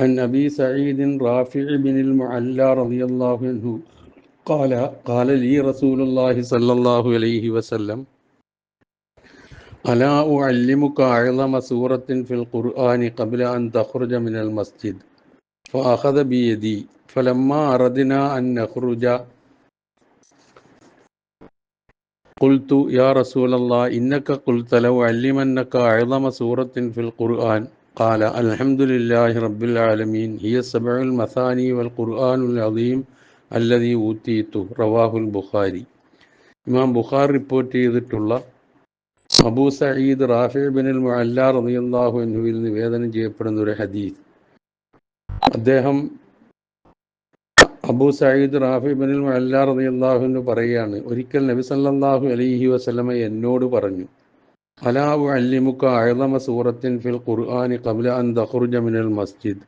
عن أبي سعيد رافع بن المعلى رضي الله عنه قال قال لي رسول الله صلى الله عليه وسلم ألا أعلمك أعظم سورة في القرآن قبل أن تخرج من المسجد؟ فأخذ بيدي فلما أردنا أن نخرج قلت يا رسول الله إنك قلت لو علمنك أعظم سورة في القرآن قال الحمد لله رب العالمين هي السبع المثاني والقرآن العظيم الذي ഊത്തീത്തു റവാഹുൽ ബുഖാരി ഇമാം Bukhari report ചെയ്തിട്ടുള്ള Abu Saeed Rafi bin Mualla റളിയല്ലാഹു അൻഹുവിൽ നിവേദനം ചെയ്യപ്പെടുന്ന ഒരു ഹദീസ് അദ്ദേഹം Abu Saeed Rafi bin Mualla റളിയല്ലാഹു അൻഹു പറയുകയാണ് ഒരിക്കൽ നബി സല്ലല്ലാഹു അലൈഹി വസല്ലമ എന്നോട് പറഞ്ഞു അലാവു അല്ലിമുക്ക അഴതമ സൂറത്തിൻ ഫിൽ ഖുർആാനി കബല അൻ ദഹുർജ മിനൽ മസ്ജിദ്.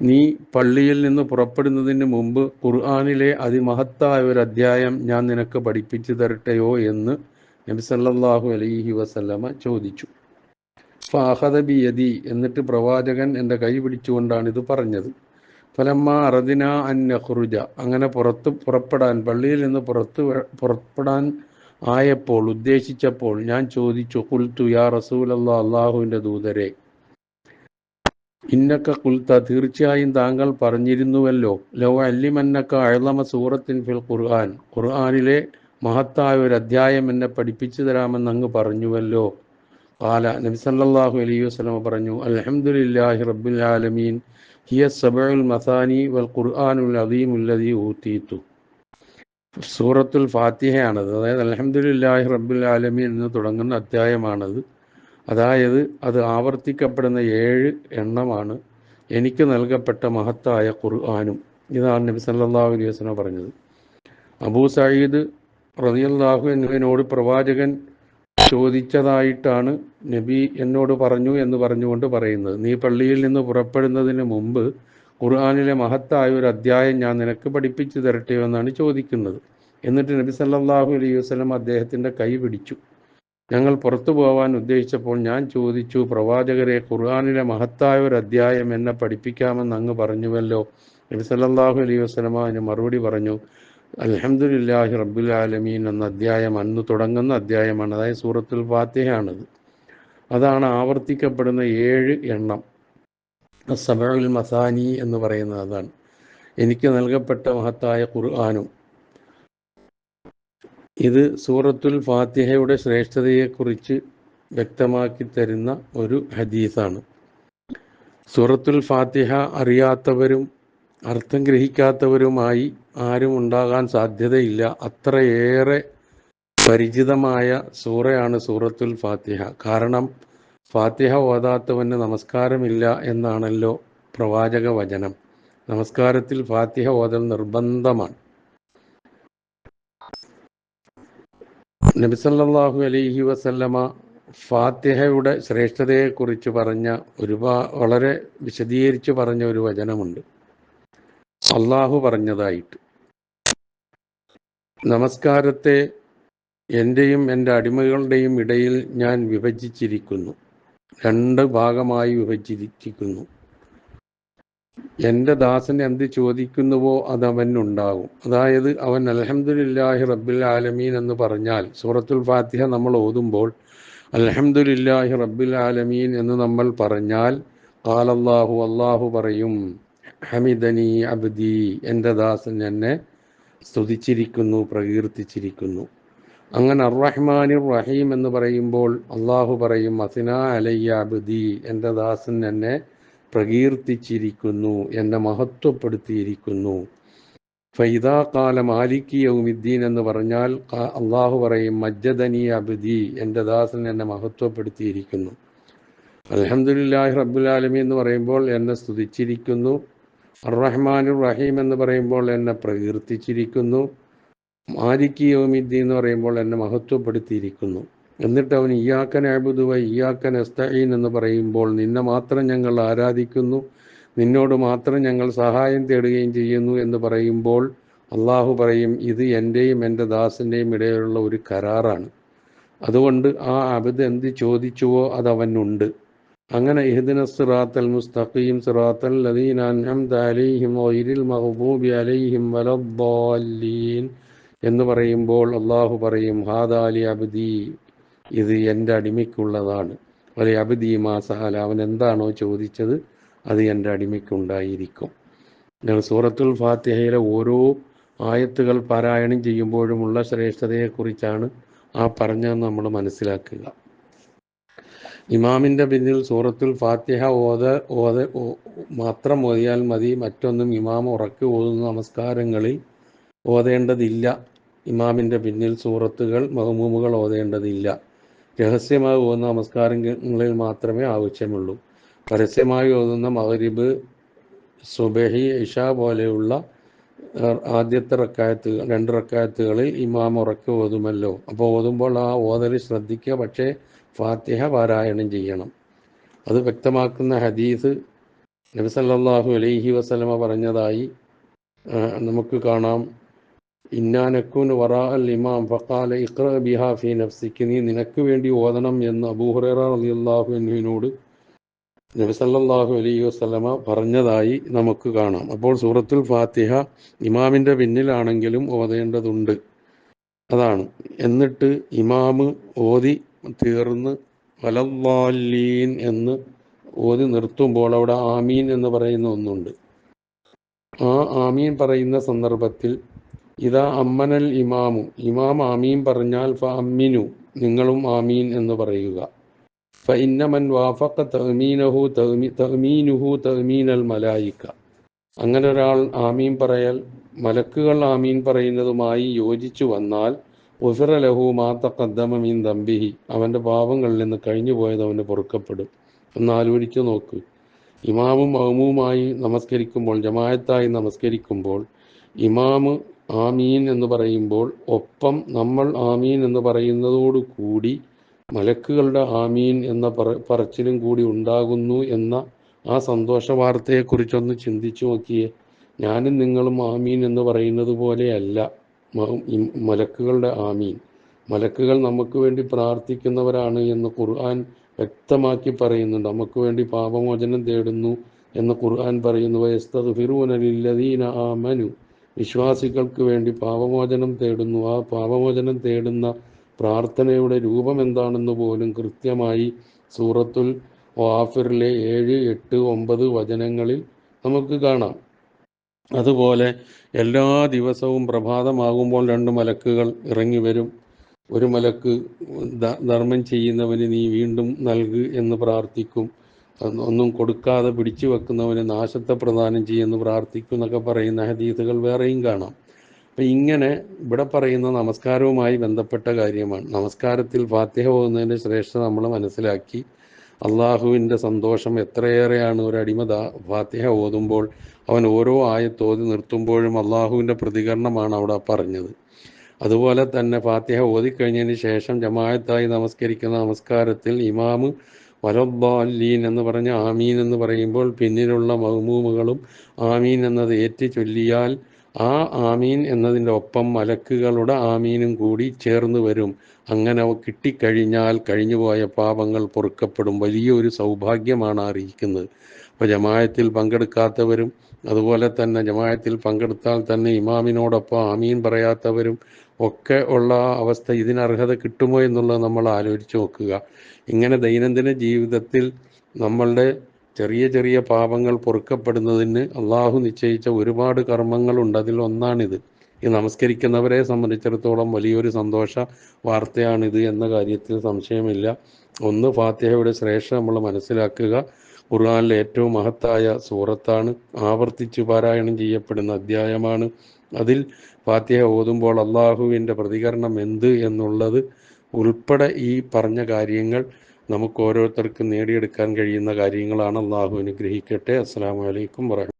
നീ പള്ളിയിൽ നിന്ന് പുറപ്പെടുന്നതിന് മുമ്പ് ഖുർആാനിലെ അതിമഹത്തായ ഒരു അധ്യായം ഞാൻ നിനക്ക് പഠിപ്പിച്ചു തരട്ടെയോ എന്ന് നബി സല്ലാഹു അലൈഹി വസല്ലമ ചോദിച്ചു. ഫാഹദ ബി യദി എന്നിട്ട് പ്രവാചകൻ എന്റെ കൈ പിടിച്ചുകൊണ്ടാണ് ഇത് പറഞ്ഞത്. ഫലമ്മ അറദിന അൻ നഖ്റുജ അങ്ങനെ പുറത്ത് പുറപ്പെടാൻ പള്ളിയിൽ നിന്ന് പുറത്ത് പുറപ്പെടാൻ ആയപ്പോൾ ഉദ്ദേശിച്ചപ്പോൾ ഞാൻ ചോദിച്ചു കുൽത്തു യാ റസൂലല്ലാ അള്ളാഹുവിന്റെ ദൂതരെ. ഇന്നക്ക കുൽത്ത തീർച്ചയായും താങ്കൾ പറഞ്ഞിരുന്നുവല്ലോ ലോ അല്ലിമന്നക്ക അഴലമ സൂറത്തിൻ ഫിൽ ഖുർആൻ. ഖുർആാനിലെ മഹത്തായ ഒരു അധ്യായം എന്നെ പഠിപ്പിച്ചു തരാമെന്ന് അങ്ങ് പറഞ്ഞുവല്ലോ. കാല നബിസല്ലാഹു അലൈഹി വസ്ലമ പറഞ്ഞു അലഹമുല്ലാഹി റബ്ബിൽ ആലമീൻ ഹിയ സബുൽ മസാനി വൽ ഖുർആാനുൽ അദീമുല്ലദീ ഊതീതു സൂറത്തുൽ ഫാത്തിഹയാണത്. അതായത് അലഹമുല്ലാഹി റബ്ബുൽ ആലമി എന്ന് തുടങ്ങുന്ന അധ്യായമാണത്. അതായത് അത് ആവർത്തിക്കപ്പെടുന്ന ഏഴ് എണ്ണമാണ് എനിക്ക് നൽകപ്പെട്ട മഹത്തായ ഖുർആാനും. ഇതാണ് നബി സല്ലല്ലാഹു അലൈഹി വസല്ലം പറഞ്ഞത്. അബൂ സയ്യിദ് റളിയല്ലാഹു എന്നിവനോട് പ്രവാചകൻ ചോദിച്ചതായിട്ടാണ് നബി എന്നോട് പറഞ്ഞു എന്ന് പറഞ്ഞുകൊണ്ട് പറയുന്നത്. നീ പള്ളിയിൽ നിന്ന് പുറപ്പെടുന്നതിന് മുമ്പ് ഖുർആാനിലെ മഹത്തായ ഒരു അധ്യായം ഞാൻ നിനക്ക് പഠിപ്പിച്ചു തരട്ടെയോ എന്നാണ് ചോദിക്കുന്നത്. എന്നിട്ട് നബി സല്ലാഹു അലൈഹി വസ്ലം അദ്ദേഹത്തിന്റെ കൈ പിടിച്ചു. ഞങ്ങൾ പുറത്തു പോകാൻ ഉദ്ദേശിച്ചപ്പോൾ ഞാൻ ചോദിച്ചു പ്രവാചകരെ ഖുർആാനിലെ മഹത്തായ ഒരു അധ്യായം എന്നെ പഠിപ്പിക്കാമെന്ന് അങ്ങ് പറഞ്ഞുവല്ലോ. നബി സല്ലാഹു അലൈഹി വസല്ലമ അതിന് മറുപടി പറഞ്ഞു അലഹമുല്ലാഹി റബ്ബുൽ ആലമീൻ എന്ന അധ്യായം അന്ന് തുടങ്ങുന്ന അധ്യായമാണ്. അതായത് സൂറത്തുൽ ഫാത്തിഹയാണത്. അതാണ് ആവർത്തിക്കപ്പെടുന്ന ഏഴ് എണ്ണം. സബഉൽ മസാനി എന്ന് പറയുന്നത് അതാണ്. എനിക്ക് നൽകപ്പെട്ട മഹത്തായ ഖുർആാനും ഇത് സൂറത്തുൽ ഫാത്തിഹയുടെ ശ്രേഷ്ഠതയെക്കുറിച്ച് വ്യക്തമാക്കി തരുന്ന ഒരു ഹദീസാണ്. സൂറത്തുൽ ഫാത്തിഹ അറിയാത്തവരും അർത്ഥം ഗ്രഹിക്കാത്തവരുമായി ആരും ഉണ്ടാകാൻ സാധ്യതയില്ല. അത്രയേറെ പരിചിതമായ സൂറയാണ് സൂറത്തുൽ ഫാത്തിഹ. കാരണം ഫാത്തിഹ ഓതാത്തവന് നമസ്കാരമില്ല എന്നാണല്ലോ പ്രവാചക വചനം നമസ്കാരത്തിൽ ഫാത്തിഹ ഓതൽ നിർബന്ധമാണ്. നബിസല്ലാഹു അലൈഹി വസല്ലമ ഫാത്തിഹയുടെ ശ്രേഷ്ഠതയെക്കുറിച്ച് പറഞ്ഞ ഒരുപാ വളരെ വിശദീകരിച്ച് പറഞ്ഞ ഒരു വചനമുണ്ട്. അള്ളാഹു പറഞ്ഞതായിട്ട്. നമസ്കാരത്തെ എന്റെയും എന്റെ അടിമകളുടെയും ഇടയിൽ ഞാൻ വിഭജിച്ചിരിക്കുന്നു. രണ്ട് ഭാഗമായി വിഭജിച്ചിരിക്കുന്നു. എന്റെ ദാസൻ എന്ത് ചോദിക്കുന്നുവോ അത് അവനുണ്ടാകും അതായത് അവൻ അലഹമുല്ലാഹി റബ്ബിൽ ആലമീൻ എന്ന് പറഞ്ഞാൽ സൂറത്തുൽ ഫാത്തിഹ നമ്മൾ ഓതുമ്പോൾ അലഹമുല്ലാഹി റബ്ബിൽ ആലമീൻ എന്ന് നമ്മൾ പറഞ്ഞാൽ കാലല്ലാഹു അള്ളാഹു പറയും ഹമിദനി അബ്ദി എന്റെ ദാസൻ എന്നെ സ്തുതിച്ചിരിക്കുന്നു പ്രകീർത്തിച്ചിരിക്കുന്നു. അങ്ങനെ അർറഹ്മാനി റഹീം എന്ന് പറയുമ്പോൾ അള്ളാഹു പറയും അസിന അലയ്യ അബ്ദി എന്റെ ദാസൻ എന്നെ പ്രകീർത്തിച്ചിരിക്കുന്നു എന്നെ മഹത്വപ്പെടുത്തിയിരിക്കുന്നു. ഫൈദാ കാല മാലിക്കി യൗമിദ്ദീൻ എന്ന് പറഞ്ഞാൽ അള്ളാഹു പറയും മജ്ജദനി അബ്ദി എന്റെ ദാസൻ എന്നെ മഹത്വപ്പെടുത്തിയിരിക്കുന്നു. അലഹമുല്ലാഹി റബ്ബുലാലമി എന്ന് പറയുമ്പോൾ എന്നെ സ്തുതിച്ചിരിക്കുന്നു. അറഹ്മാനുർ റഹീം എന്ന് പറയുമ്പോൾ എന്നെ പ്രകീർത്തിച്ചിരിക്കുന്നു. മാലിക്കി യോമിദ്ദി എന്ന് പറയുമ്പോൾ എന്നെ മഹത്വപ്പെടുത്തിയിരിക്കുന്നു. എന്നിട്ട് അവൻ ഇയാക്കൻ അബുദുവ ഇയാക്കൻ എസ്തഈൻ എന്ന് പറയുമ്പോൾ നിന്നെ മാത്രം ഞങ്ങൾ ആരാധിക്കുന്നു നിന്നോട് മാത്രം ഞങ്ങൾ സഹായം തേടുകയും ചെയ്യുന്നു എന്ന് പറയുമ്പോൾ അള്ളാഹു പറയും ഇത് എന്റെയും എന്റെ ദാസിന്റെയും ഇടയിലുള്ള ഒരു കരാറാണ്. അതുകൊണ്ട് ആ അബിദ് എന്ത് ചോദിച്ചുവോ അത് അവനുണ്ട്. അങ്ങനെ ഇഹ്ദിന സിറാത്തൽ മുസ്തഖീം സിറാത്തൽ ലദീന അൻഅംത അലൈഹിം ഗൈരിൽ മഗ്ദൂബി അലൈഹിം വലദ്ദാലീൻ എന്ന് പറയുമ്പോൾ അള്ളാഹു പറയും ഹാദാലി അബ്ദി. ഇത് എന്റെ അടിമയ്ക്കുള്ളതാണ്. അല്ലെ അബ്ദി മാസഹാല അവൻ എന്താണോ ചോദിച്ചത് അത് എന്റെ അടിമയ്ക്കുണ്ടായിരിക്കും. സൂറത്തുൽ ഫാത്തിഹയിലെ ഓരോ ആയത്തുകൾ പാരായണം ചെയ്യുമ്പോഴുമുള്ള ശ്രേഷ്ഠതയെക്കുറിച്ചാണ് ആ പറഞ്ഞതെന്ന് നമ്മൾ മനസ്സിലാക്കുക. ഇമാമിന്റെ പിന്നിൽ സൂറത്തുൽ ഫാത്തിഹ ഓത ഓത മാത്രം ഓതിയാൽ മതി. മറ്റൊന്നും ഇമാം ഉറക്കി ഓതുന്ന നമസ്കാരങ്ങളിൽ ഓതേണ്ടതില്ല. ഇമാമിന്റെ പിന്നിൽ സൂറത്തുകൾ മഹമൂമുകൾ ഓതേണ്ടതില്ല. രഹസ്യമായി ഓതുന്ന നമസ്കാരങ്ങളിൽ മാത്രമേ ആവശ്യമുള്ളൂ. പരസ്യമായി ഓതുന്ന മഹരിബ് സുബഹി ഇഷ പോലെയുള്ള ആദ്യത്തെ റക്കായത്തുകൾ രണ്ട് റക്കായത്തുകളിൽ ഇമാം ഉറക്കെ ഓതുമല്ലോ. അപ്പോൾ ഓതുമ്പോൾ ആ ഓതൽ ശ്രദ്ധിക്കുക പക്ഷേ ഫാത്തിഹ പാരായണം ചെയ്യണം. അത് വ്യക്തമാക്കുന്ന ഹദീസ് നബി സല്ലല്ലാഹു അലൈഹി വസല്ലമ പറഞ്ഞതായി നമുക്ക് കാണാം. ഇന്നാനക്കൂൻ വറാ അൽ ഇമാം ഫഖാല ഇഖ്റ ബിഹാ ഫി നഫ്സിക്ക് നീ നിനക്ക് വേണ്ടി ഓതണം എന്ന് അബൂഹുറൈറ റളിയല്ലാഹു അൻഹുവിനോട് നബി സല്ലല്ലാഹു അലൈഹി വസല്ലമ പറഞ്ഞതായി നമുക്ക് കാണാം. അപ്പോൾ സൂറത്തുൽ ഫാത്തിഹ ഇമാമിന്റെ പിന്നിലാണെങ്കിലും ഓതേണ്ടതുണ്ട്. അതാണ്. എന്നിട്ട് ഇമാമ് ഓതി തീർന്ന് വലല്ലാലീൻ എന്ന് ഓതി നിർത്തുമ്പോൾ അവിടെ ആമീൻ എന്ന് പറയുന്ന ഒന്നുണ്ട്. ആ ആമീൻ പറയുന്ന സന്ദർഭത്തിൽ ഇതാ അമ്മനൽ ഇമാമു. ഇമാം ആമീൻ പറഞ്ഞാൽ ഫ അമ്മിനു നിങ്ങളും ആമീൻ എന്ന് പറയുക. ഫ ഇന്നമൻ വാഫക്ക തഹ്മീനഹു തഹ്മീനുഹു തഹ്മീനൽ മലായിക്ക. അങ്ങനെ ഒരാൾ ആമീൻ പറയൽ മലക്കുകൾ ആമീൻ പറയുന്നതുമായി യോജിച്ചു വന്നാൽ ഉഫിറ ലഹു മാത്തക്കദ്ദമീൻ ദമ്പിഹി അവന്റെ പാപങ്ങളിൽ നിന്ന് കഴിഞ്ഞു പോയത് അവന് പൊറുക്കപ്പെടും. ഒന്ന് ആലോചിച്ചു നോക്ക്. ഇമാമും മഹമുമായി നമസ്കരിക്കുമ്പോൾ ജമായത്തായി നമസ്കരിക്കുമ്പോൾ ഇമാമ് ആമീൻ എന്ന് പറയുമ്പോൾ ഒപ്പം നമ്മൾ ആമീൻ എന്ന് പറയുന്നതോടു കൂടി മലക്കുകളുടെ ആമീൻ എന്ന പറ പറച്ചിലും കൂടി ഉണ്ടാകുന്നു എന്ന ആ സന്തോഷ വാർത്തയെക്കുറിച്ചൊന്ന് ചിന്തിച്ചു നോക്കിയേ. ഞാനും നിങ്ങളും ആമീൻ എന്ന് പറയുന്നത് പോലെയല്ല മലക്കുകളുടെ ആമീൻ. മലക്കുകൾ നമുക്ക് വേണ്ടി പ്രാർത്ഥിക്കുന്നവരാണ് എന്ന് ഖുർആൻ വ്യക്തമാക്കി പറയുന്നുണ്ട്. നമുക്ക് വേണ്ടി പാപമോചനം തേടുന്നു എന്ന് ഖുർആൻ പറയുന്നു. "വയസ്തഗ്ഫിറൂന ലില്ലദീന ആമനു. വിശ്വാസികൾക്ക് വേണ്ടി പാപമോചനം തേടുന്നു. ആ പാപമോചനം തേടുന്ന പ്രാർത്ഥനയുടെ രൂപം എന്താണെന്ന് പോലും കൃത്യമായി സൂറത്തുൽ വാഫിറിലെ ഏഴ് എട്ട് ഒമ്പത് വചനങ്ങളിൽ നമുക്ക് കാണാം. അതുപോലെ എല്ലാ ദിവസവും പ്രഭാതമാകുമ്പോൾ രണ്ട് മലക്കുകൾ ഇറങ്ങി വരും. ഒരു മലക്ക് ധർമ്മം ചെയ്യുന്നവന് നീ വീണ്ടും നൽകു എന്ന് പ്രാർത്ഥിക്കും. ഒന്നും- കൊടുക്കാതെ പിടിച്ചു വെക്കുന്നവന് നാശത്തെ പ്രദാനം ചെയ്യുമെന്ന് പ്രാർത്ഥിക്കും എന്നൊക്കെ പറയുന്ന ഹദീസുകൾ വേറെയും കാണാം. അപ്പം ഇങ്ങനെ ഇവിടെ പറയുന്ന നമസ്കാരവുമായി ബന്ധപ്പെട്ട കാര്യമാണ്. നമസ്കാരത്തിൽ ഫാത്തിഹ പോകുന്നതിന്റെ ശ്രേഷ്ഠത നമ്മൾ മനസ്സിലാക്കി. അള്ളാഹുവിന്റെ സന്തോഷം എത്രയേറെയാണ് ഒരു അടിമ ഫാത്തിഹ ഓതുമ്പോൾ അവൻ ഓരോ ആയത്ത് ഓതി നിർത്തുമ്പോഴും അള്ളാഹുവിന്റെ പ്രതികരണമാണ് അവിടെ പറഞ്ഞത്. അതുപോലെ തന്നെ ഫാത്തിഹ ഓതിക്കഴിഞ്ഞതിന് ശേഷം ജമായത്തായി നമസ്കരിക്കുന്ന നമസ്കാരത്തിൽ ഇമാമ് വലദ്ദാലീൻ എന്ന് പറഞ്ഞ ആമീൻ എന്ന് പറയുമ്പോൾ പിന്നിലുള്ള മഹ്മൂമുകളും ആമീൻ എന്നത് ഏറ്റി ചൊല്ലിയാൽ ആ ആമീൻ എന്നതിന്റെ ഒപ്പം മലക്കുകളുടെ ആമീനും കൂടി ചേർന്ന് വരും. അങ്ങനെ കിട്ടിക്കഴിഞ്ഞാൽ കഴിഞ്ഞുപോയ പാപങ്ങൾ പൊറുക്കപ്പെടും. വലിയൊരു സൗഭാഗ്യമാണ് അറിയിക്കുന്നത് അപ്പോൾ ജമായത്തിൽ പങ്കെടുക്കാത്തവരും അതുപോലെ തന്നെ ജമായത്തിൽ പങ്കെടുത്താൽ തന്നെ ഇമാമിനോടൊപ്പം ആമീൻ പറയാത്തവരും ഒക്കെ ഉള്ള അവസ്ഥ ഇതിന് അർഹത കിട്ടുമോ എന്നുള്ളത് നമ്മൾ ആലോചിച്ച് നോക്കുക. ഇങ്ങനെ ദൈനംദിന ജീവിതത്തിൽ നമ്മളുടെ ചെറിയ ചെറിയ പാപങ്ങൾ പൊറുക്കപ്പെടുന്നതിന് അള്ളാഹു നിശ്ചയിച്ച ഒരുപാട് കർമ്മങ്ങളുണ്ട് അതിൽ ഒന്നാണിത്. ഈ നമസ്കരിക്കുന്നവരെ സംബന്ധിച്ചിടത്തോളം വലിയൊരു സന്തോഷ വാർത്തയാണിത് എന്ന കാര്യത്തിൽ സംശയമില്ല. ഒന്ന് ഫാത്തിഹയുടെ ശ്രേഷ്ഠ നമ്മൾ മനസ്സിലാക്കുക. ഖുർആാനിലെ ഏറ്റവും മഹത്തായ സൂറത്താണ്. ആവർത്തിച്ചു പാരായണം ചെയ്യപ്പെടുന്ന അധ്യായമാണ്. അതിൽ ഫാത്തിഹ ഓതുമ്പോൾ അള്ളാഹുവിന്റെ പ്രതികരണം എന്ത് എന്നുള്ളത് ഉൾപ്പെടെ ഈ പറഞ്ഞ കാര്യങ്ങൾ നമുക്ക് ഓരോരുത്തർക്കും നേടിയെടുക്കാൻ കഴിയുന്ന കാര്യങ്ങളാണ് അള്ളാഹു അനുഗ്രഹിക്കട്ടെ. അസ്സാം വലൈക്കും വറഹ